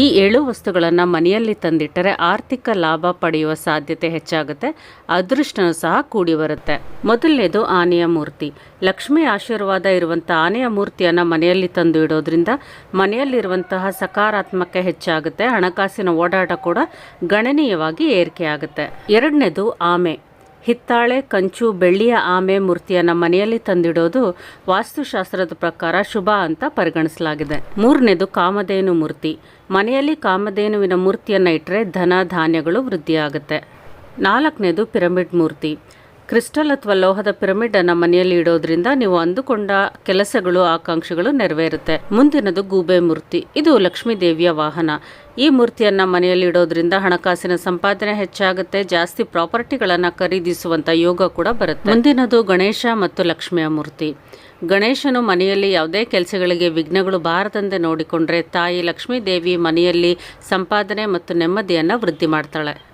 ಈ ಏಳು ವಸ್ತುಗಳನ್ನು ಮನೆಯಲ್ಲಿ ತಂದಿಟ್ಟರೆ ಆರ್ಥಿಕ ಲಾಭ ಪಡೆಯುವ ಸಾಧ್ಯತೆ ಹೆಚ್ಚಾಗುತ್ತೆ. ಅದೃಷ್ಟನೂ ಸಹ ಕೂಡಿ ಬರುತ್ತೆ ಮೊದಲನೇದು ಆನೆಯ ಮೂರ್ತಿ. ಲಕ್ಷ್ಮಿ ಆಶೀರ್ವಾದ ಇರುವಂಥ ಆನೆಯ ಮೂರ್ತಿಯನ್ನು ಮನೆಯಲ್ಲಿ ತಂದು ಇಡೋದ್ರಿಂದ ಮನೆಯಲ್ಲಿರುವಂತಹ ಸಕಾರಾತ್ಮಕ ಹೆಚ್ಚಾಗುತ್ತೆ. ಹಣಕಾಸಿನ ಓಡಾಟ ಕೂಡ ಗಣನೀಯವಾಗಿ ಏರಿಕೆ ಆಗುತ್ತೆ ಎರಡನೇದು ಆಮೆ. ಹಿತ್ತಾಳೆ ಕಂಚು ಬೆಳ್ಳಿಯ ಆಮೆ ಮೂರ್ತಿಯನ್ನು ಮನೆಯಲ್ಲಿ ತಂದಿಡೋದು ವಾಸ್ತುಶಾಸ್ತ್ರದ ಪ್ರಕಾರ ಶುಭ ಅಂತ ಪರಿಗಣಿಸಲಾಗಿದೆ. ಮೂರನೇದು ಕಾಮಧೇನು ಮೂರ್ತಿ. ಮನೆಯಲ್ಲಿ ಕಾಮಧೇನುವಿನ ಮೂರ್ತಿಯನ್ನು ಇಟ್ಟರೆ ಧನ ಧಾನ್ಯಗಳು ವೃದ್ಧಿಯಾಗುತ್ತೆ. ನಾಲ್ಕನೇದು ಪಿರಮಿಡ್ ಮೂರ್ತಿ. ಕ್ರಿಸ್ಟಲ್ ಅಥವಾ ಲೋಹದ ಪಿರಮಿಡ್ ಅನ್ನ ಮನೆಯಲ್ಲಿ ಇಡೋದ್ರಿಂದ ನೀವು ಅಂದುಕೊಂಡ ಕೆಲಸಗಳು, ಆಕಾಂಕ್ಷೆಗಳು ನೆರವೇರುತ್ತೆ. ಮುಂದಿನದು ಗೂಬೆ ಮೂರ್ತಿ. ಇದು ಲಕ್ಷ್ಮೀ ದೇವಿಯ ವಾಹನ. ಈ ಮೂರ್ತಿಯನ್ನ ಮನೆಯಲ್ಲಿ ಇಡೋದ್ರಿಂದ ಹಣಕಾಸಿನ ಸಂಪಾದನೆ ಹೆಚ್ಚಾಗುತ್ತೆ, ಜಾಸ್ತಿ ಪ್ರಾಪರ್ಟಿಗಳನ್ನ ಖರೀದಿಸುವಂತ ಯೋಗ ಕೂಡ ಬರುತ್ತೆ. ಮುಂದಿನದು ಗಣೇಶ ಮತ್ತು ಲಕ್ಷ್ಮಿಯ ಮೂರ್ತಿ. ಗಣೇಶನು ಮನೆಯಲ್ಲಿ ಯಾವುದೇ ಕೆಲಸಗಳಿಗೆ ವಿಘ್ನಗಳು ಬಾರದಂತೆ ನೋಡಿಕೊಂಡ್ರೆ ತಾಯಿ ಲಕ್ಷ್ಮೀ ದೇವಿ ಮನೆಯಲ್ಲಿ ಸಂಪಾದನೆ ಮತ್ತು ನೆಮ್ಮದಿಯನ್ನ ವೃದ್ಧಿ ಮಾಡ್ತಾಳೆ.